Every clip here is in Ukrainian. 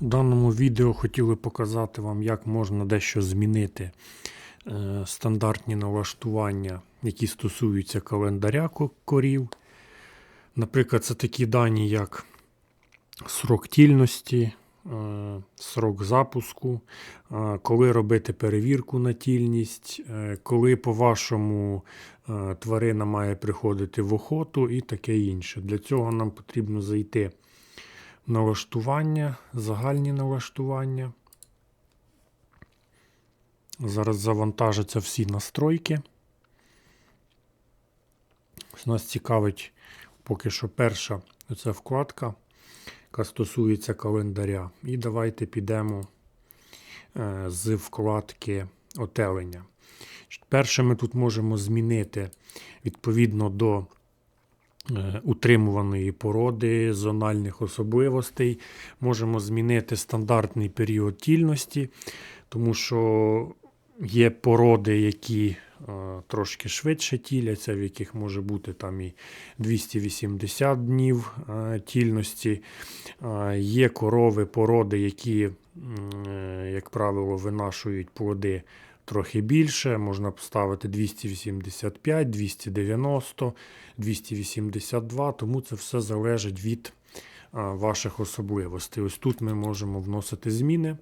У даному відео хотіли показати вам, як можна дещо змінити е, стандартні налаштування, які стосуються календаря ко- корів. Наприклад, це такі дані, як срок тільності, е, срок запуску, е, коли робити перевірку на тільність, коли, по-вашому, тварина має приходити в охоту і таке інше. Для цього нам потрібно зайти налаштування, загальні налаштування. Зараз завантажаться всі настройки. Нас цікавить поки що перша оця вкладка, яка стосується календаря. І давайте підемо е, з вкладки отелення. Перше ми тут можемо змінити відповідно до утримуваної породи, зональних особливостей. Можемо змінити стандартний період тільності, тому що є породи, які е, трошки швидше тіляться, в яких може бути там і 280 днів е, тільності. Е, Є корови, породи, які, е, як правило, винашують плоди трохи більше. Можна поставити 285, 290, 282, тому це все залежить від ваших особливостей. Ось тут ми можемо вносити зміни.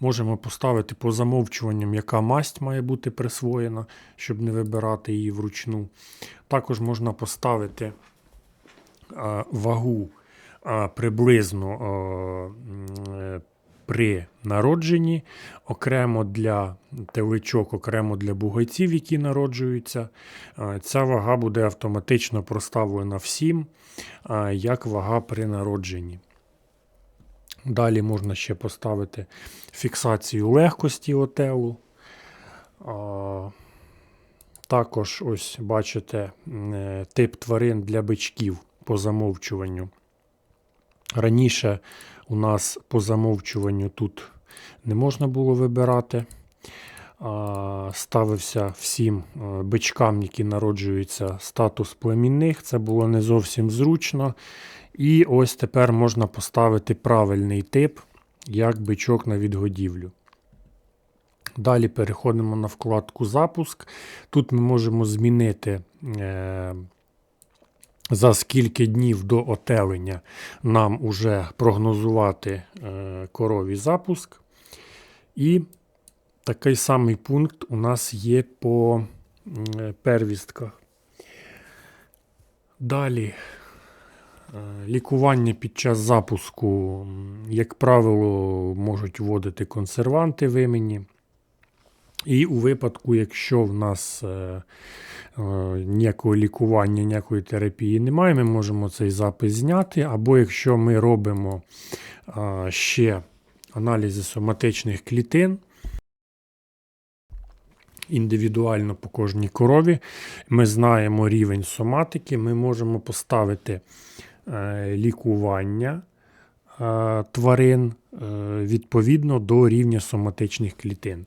Можемо поставити по замовчуванням, яка масть має бути присвоєна, щоб не вибирати її вручну. Також можна поставити вагу приблизно при народженні, окремо для теличок, окремо для бугайців, які народжуються. Ця вага буде автоматично проставлена всім, як вага при народженні. Далі можна ще поставити фіксацію легкості отелу. Також, ось бачите, е, тип тварин для бичків по замовчуванню. Раніше у нас по замовчуванню тут не можна було вибирати. Ставився всім е, бичкам, які народжуються, статус племінних. Це було не зовсім зручно. І ось тепер можна поставити правильний тип, як бичок на відгодівлю. Далі переходимо на вкладку Запуск. Тут ми можемо змінити, е, за скільки днів до отелення нам уже прогнозувати е, корові запуск. І такий самий пункт у нас є по е, первістках. Далі Е, Лікування під час запуску, як правило, можуть вводити консерванти в імені. І у випадку, якщо в нас е, е, ніякого лікування, ніякої терапії немає, ми можемо цей запис зняти. Або якщо ми робимо е, ще аналізи соматичних клітин, індивідуально по кожній корові, ми знаємо рівень соматики, ми можемо поставити е, лікування е, тварин е, відповідно до рівня соматичних клітин.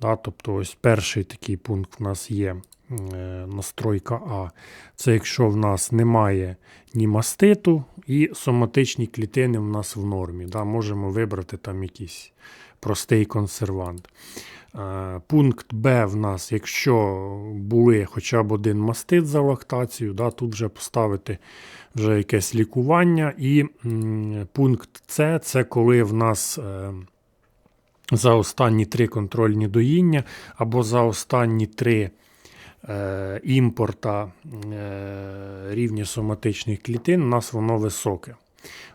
Да, тобто, ось перший такий пункт у нас є е, настройка А. Це якщо в нас немає ні маститу, і соматичні клітини в нас в нормі. Да, можемо вибрати там якийсь простий консервант. Е, Пункт Б в нас, якщо були хоча б один мастит за лактацію, да, тут вже поставити вже якесь лікування. І пункт С це коли в нас е, за останні три контрольні доїння або за останні три е, імпорта е, рівня соматичних клітин, у нас воно високе.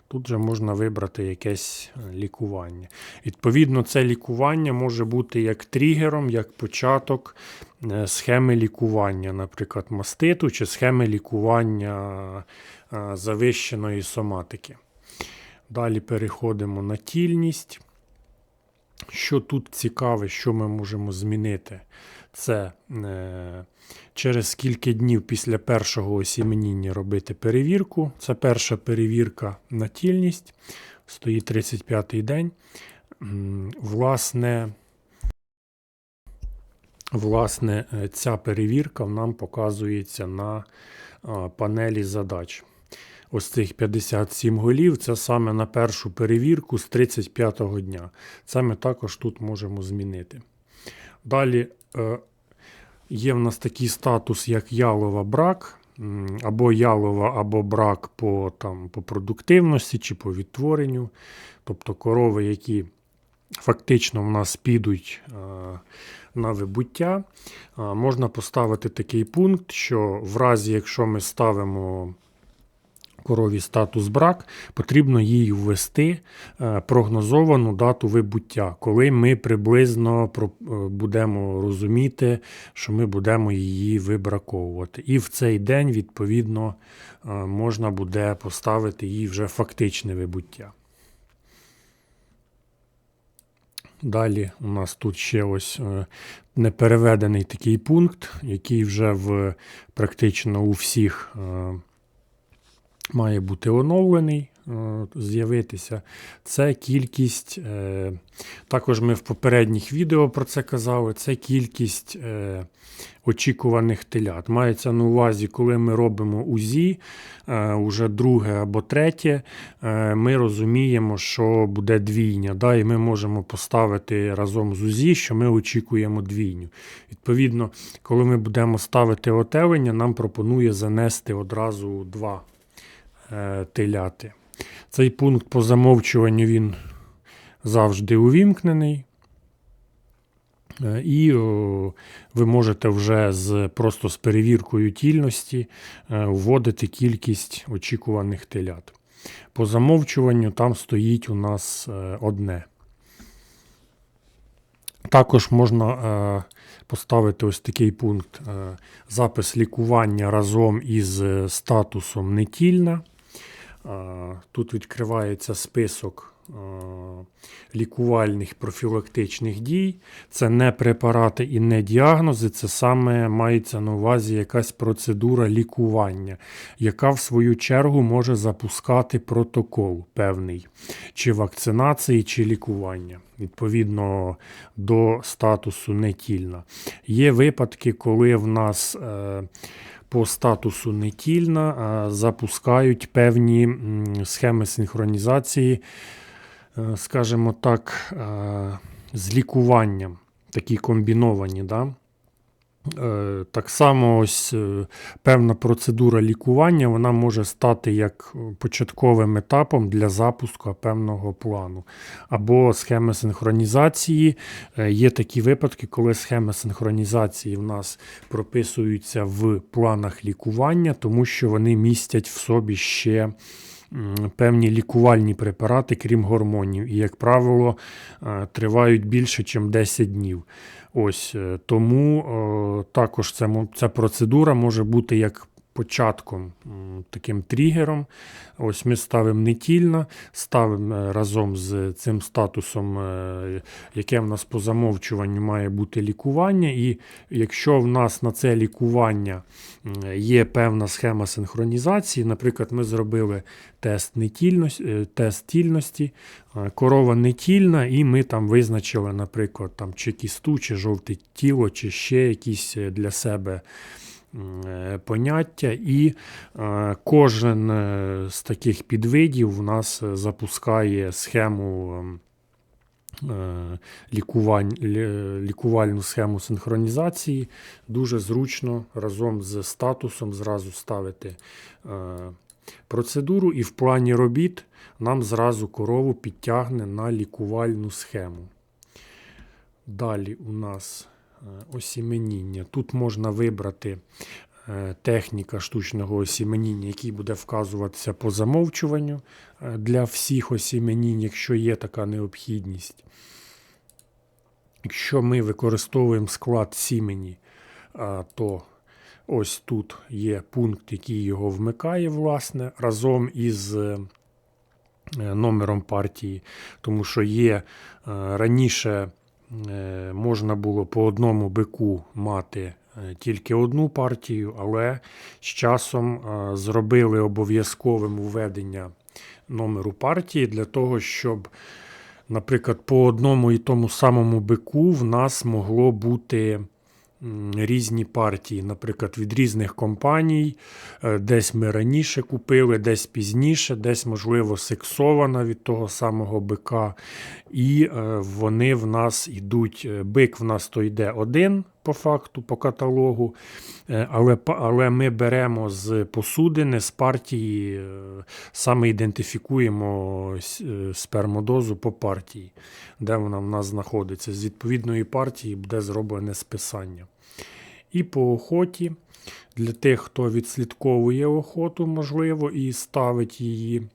Тут же можна вибрати якесь е, лікування. Відповідно, це лікування може бути як тригером, як початок е, схеми лікування, наприклад, маститу чи схеми лікування е, завищеної соматики. Далі переходимо на тільність. Що тут цікаве, що ми можемо змінити, це е, через скільки днів після першого осіменіння робити перевірку. Це перша перевірка на тільність, стоїть 35-й день. Власне, власне, е, ця перевірка нам показується на панелі задач. Ось цих 57 голів, це саме на першу перевірку з 35-го дня. Це ми також тут можемо змінити. Далі е, є в нас такий статус, як ялова брак, або ялова, або брак по, там, по продуктивності чи по відтворенню. Тобто корови, які фактично в нас підуть е, на вибуття, е, можна поставити такий пункт, що в разі, якщо ми ставимо корові статус брак, потрібно їй ввести е, прогнозовану дату вибуття, коли ми приблизно е, будемо розуміти, що ми будемо її вибраковувати. І в цей день, відповідно, е, можна буде поставити їй вже фактичне вибуття. Далі у нас тут ще ось непереведений такий пункт, який вже в практично у всіх має бути оновлений, е, з'явитися. Це кількість, е, також ми в попередніх відео про це казали, це кількість е, очікуваних телят. Мається на увазі, коли ми робимо УЗІ, уже друге або третє, ми розуміємо, що буде двійня. Да, і ми можемо поставити разом з УЗІ, що ми очікуємо двійню. Відповідно, коли ми будемо ставити отелення, нам пропонує занести одразу два теляти. Цей пункт по замовчуванню він завжди увімкнений. Е, І ви можете вже з, просто з перевіркою тільності е, вводити кількість очікуваних телят. По замовчуванню там стоїть у нас е, одне. Також можна е, поставити ось такий пункт е, запис лікування разом із е, статусом нетільна. Тут відкривається список лікувальних профілактичних дій. Це не препарати і не діагнози, це саме мається на увазі якась процедура лікування, яка в свою чергу може запускати протокол певний, чи вакцинації, чи лікування. Відповідно до статусу нетільна. Є випадки, коли в нас е, по статусу нетільна запускають певні схеми синхронізації, е, скажімо так, е, з лікуванням, такі комбіновані. Да? Е, Так само ось е, певна процедура лікування вона може стати як початковим етапом для запуску певного плану. Або схеми синхронізації. Е, Є такі випадки, коли схеми синхронізації в нас прописуються в планах лікування, тому що вони містять в собі ще певні лікувальні препарати, крім гормонів, і, як правило, е, тривають більше, ніж 10 днів. Ось е, тому також ця, ця процедура може бути як початком, таким тригером. Ось ми ставимо нетільно, ставимо е, разом з цим статусом, е, яке в нас по замовчуванню має бути лікування. І якщо в нас на це лікування є певна схема синхронізації, наприклад, ми зробили тест, нетільності, е, тест тільності, корова нетільна, і ми там визначили, наприклад, там, чи кісту, чи жовте тіло, чи ще якісь для себе поняття. І е, кожен е, з таких підвидів в нас е, запускає схему. ем, е, Лікувань, лікувальну схему синхронізації дуже зручно разом з статусом зразу ставити е, процедуру, і в плані робіт нам зразу корову підтягне на лікувальну схему. Далі у нас е, осіменіння. Тут можна вибрати е, техніка штучного осіменіння, який буде вказуватися по замовчуванню е, для всіх осіменінь, якщо є така необхідність. Якщо ми використовуємо склад сімені, то ось тут є пункт, який його вмикає, власне, разом із е, е, номером партії, тому що є е, раніше е, можна було по одному бику мати е, тільки одну партію, але з часом е, зробили обов'язковим введення номеру партії для того, щоб Наприклад, по одному і тому самому бику в нас могло бути різні партії, наприклад, від різних компаній. Е, Десь ми раніше купили, десь пізніше, десь, можливо, сексована від того самого бика. І е, вони в нас йдуть. е, Бик в нас то йде один по факту, по каталогу. Е, Але, але ми беремо з посудини, з партії, е, саме ідентифікуємо е, спермодозу по партії, де вона в нас знаходиться. З відповідної партії буде зроблене списання. І по охоті, для тих, хто відслідковує охоту, можливо, і ставить її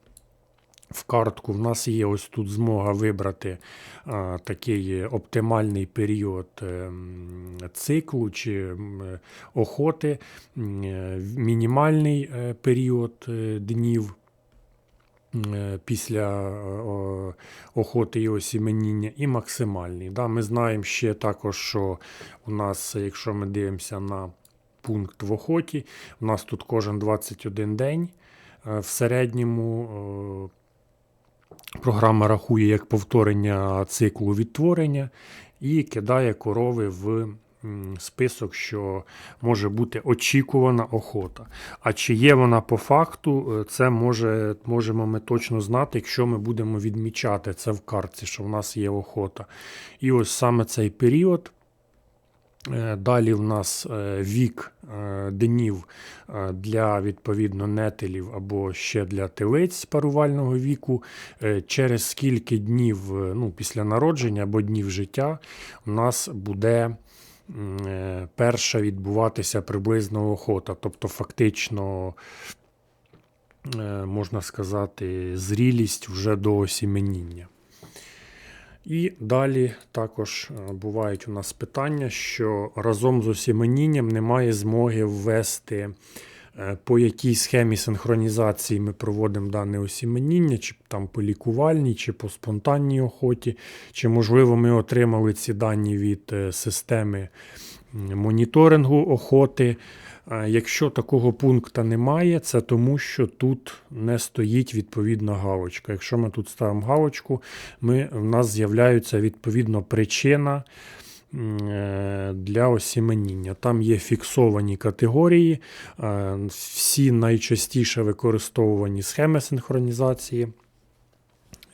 в картку, в нас є ось тут змога вибрати а, такий оптимальний період ем, циклу чи е, охоти, е, мінімальний е, період е, днів. е, Після е, охоти і осіменіння, і максимальний. Да, ми знаємо ще також, що у нас, якщо ми дивимося на пункт в охоті, у нас тут кожен 21 день е, в середньому. Програма рахує як повторення циклу відтворення і кидає корови в список, що може бути очікувана охота. А чи є вона по факту, е, це може, можемо ми точно знати, якщо ми будемо відмічати це в картці, що в нас є охота. І ось саме цей період. Е, Далі в нас е, вік е, днів для відповідно нетелів або ще для телець парувального віку. Через скільки днів ну, після народження або днів життя у нас буде перша відбуватися приблизно охота. Тобто, фактично, можна сказати, зрілість вже до осіменіння. І далі також е, бувають у нас питання, що разом з осіменінням немає змоги ввести, е, по якій схемі синхронізації ми проводимо дане осіменіння, чи там по лікувальній, чи по спонтанній охоті, чи, можливо, ми отримали ці дані від е, системи моніторингу охоти. Якщо такого пункту немає, це тому, що тут не стоїть відповідна галочка. Якщо ми тут ставимо галочку, ми, в нас з'являється відповідно причина е, для осіменіння. Там є фіксовані категорії, всі найчастіше використовувані схеми синхронізації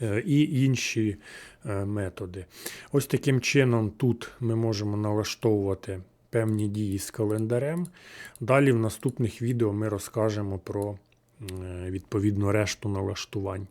е, і інші е, методи. Ось таким чином тут ми можемо налаштовувати певні дії з календарем. Далі в наступних відео ми розкажемо про відповідну відповідно решту налаштувань.